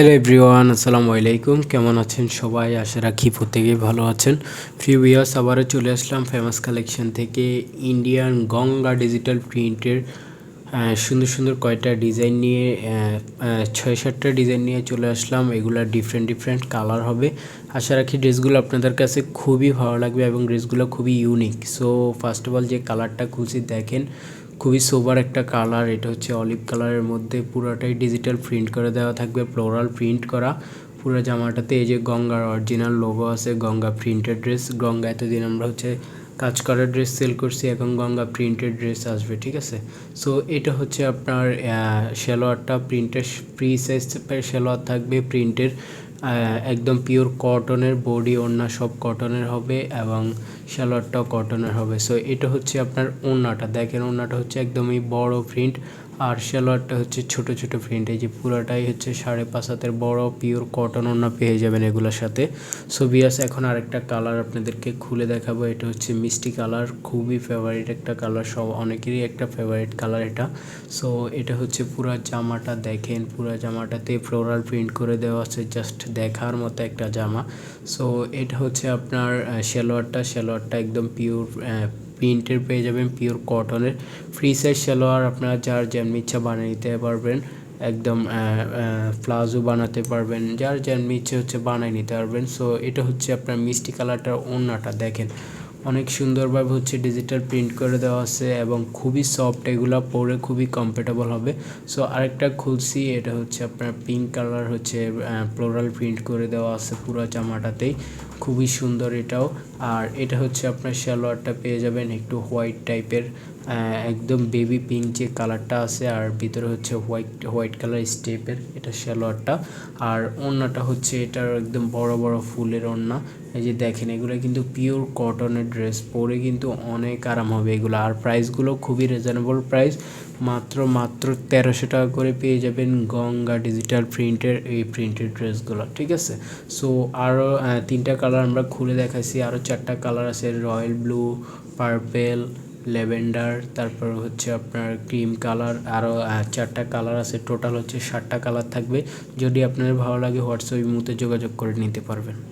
Hello everyone আসসালামু আলাইকুম। কেমন আছেন সবাই? আশা রাখি প্রত্যেকেই ভালো আছেন। ফ্রি ভিউয়ার্স আবারও চলে আসলাম ফেমাস কালেকশন থেকে ইন্ডিয়ান গঙ্গা ডিজিটাল প্রিন্টের সুন্দর সুন্দর কয়টা ডিজাইন নিয়ে ছয় সাতটা ডিজাইন নিয়ে চলে আসলাম। এগুলা ডিফারেন্ট ডিফারেন্ট কালার হবে। আশা রাখি ড্রেসগুলো আপনাদের কাছে খুবই ভালো লাগবে এবং ড্রেসগুলো খুবই unique so first of all যে কালারটা খুলছি, দেখেন, খুবই সোবার একটা কালার এটা হচ্ছে অলিভ কালারের মধ্যে পুরোটাই ডিজিটাল প্রিন্ট করে দেওয়া থাকবে ফ্লোরাল প্রিন্ট করা। পুরো জামাটাতে এই যে গঙ্গার অরিজিনাল লোগো আছে, গঙ্গা প্রিন্টেড ড্রেস গঙ্গা এতদিন আমরা হচ্ছে কাজ করার ড্রেস সেল করছি এখন গঙ্গা প্রিন্টেড ড্রেস আসবে, ঠিক আছে? সো এটা হচ্ছে আপনার সেলোয়ারটা প্রিন্টের ফ্রি সাইজ সেলোয়ার থাকবে প্রিন্টের একদম পিওর কটনের বডি ওড়না সব কটনের হবে এবং সালোয়ারটাও কটনের হবে। সো এটা হচ্ছে আপনার ওড়নাটা, দেখেন ওড়নাটা হচ্ছে একদমই বড় প্রিন্ট আর সালোয়ারটা হচ্ছে ছোট ছোট প্রিন্ট এই যে পুরোটাই হচ্ছে সাড়ে পাঁচ হাতের বড় পিওর কটন ওড়না পেয়ে যাবেন এগুলোর সাথে। সো বিয়াস এখন আরেকটা কালার আপনাদেরকে খুলে দেখাবো, এটা হচ্ছে মিষ্টি কালার খুবই ফেভারিট একটা কালার সব অনেকেরই একটা ফেভারিট কালার এটা। সো এটা হচ্ছে পুরো জামাটা দেখেন, পুরো জামাটাতে ফ্লোরাল প্রিন্ট করে দেওয়া আছে জাস্ট দেখার মতো একটা জামা। সো এটা হচ্ছে আপনার সালোয়ারটা সালোয়ারটা একদম পিওর প্রিন্টের পেয়ে যাবেন পিওর কটনের ফ্রি সাইজ সালোয়ার আপনারা যার যেমন ইচ্ছা বানিয়ে নিতে পারবেন। একদম প্লাজো বানাতে পারবেন। যার যেমন ইচ্ছে হচ্ছে বানিয়ে নিতে পারবেন। সো এটা হচ্ছে আপনার মিষ্টি কালারটার ওড়নাটা। দেখেন অনেক সুন্দরভাবে হচ্ছে ডিজিটাল প্রিন্ট করে দেওয়া আছে এবং খুবই সফট এগুলো পরে খুবই কমফোর্টেবল হবে। সো আরেকটা খুলছি, এটা হচ্ছে আপনার পিঙ্ক কালার হচ্ছে ফ্লোরাল প্রিন্ট করে দেওয়া আছে পুরো জামাটাতেই। খুবই সুন্দর এটাও। আর এটা হচ্ছে আপনার সালোয়ারটা পেয়ে যাবেন একটু হোয়াইট টাইপের একদম বেবি পিঙ্ক যে কালারটা আছে, আর ভিতরে হচ্ছে হোয়াইট হোয়াইট কালার স্টেপের এটা সালোয়ারটা। আর ওড়নাটা হচ্ছে এটার একদম বড় বড় ফুলের ওড়না। এই যে দেখেন, এগুলো কিন্তু পিওর কটনের ড্রেস পরে কিন্তু অনেক আরাম হবে এগুলো। আর প্রাইসগুলো খুবই রিজনেবল প্রাইস মাত্র মাত্র তেরোশো টাকা করে পেয়ে যাবেন গঙ্গা ডিজিটাল প্রিন্টের এই প্রিন্টেড ড্রেসগুলো ঠিক আছে? সো আরও তিনটা কালার আমরা খুলে দেখাইছি। আরও চারটা কালার আছে রয়্যাল ব্লু পার্পেল ল্যাভেন্ডার, তারপর হচ্ছে আপনার ক্রিম কালার আরও চারটা কালার আছে, টোটাল হচ্ছে ষাটটা কালার থাকবে। যদি আপনার ভালো লাগে, হোয়াটসঅ্যাপ ইমুতে যোগাযোগ করে নিতে পারবেন।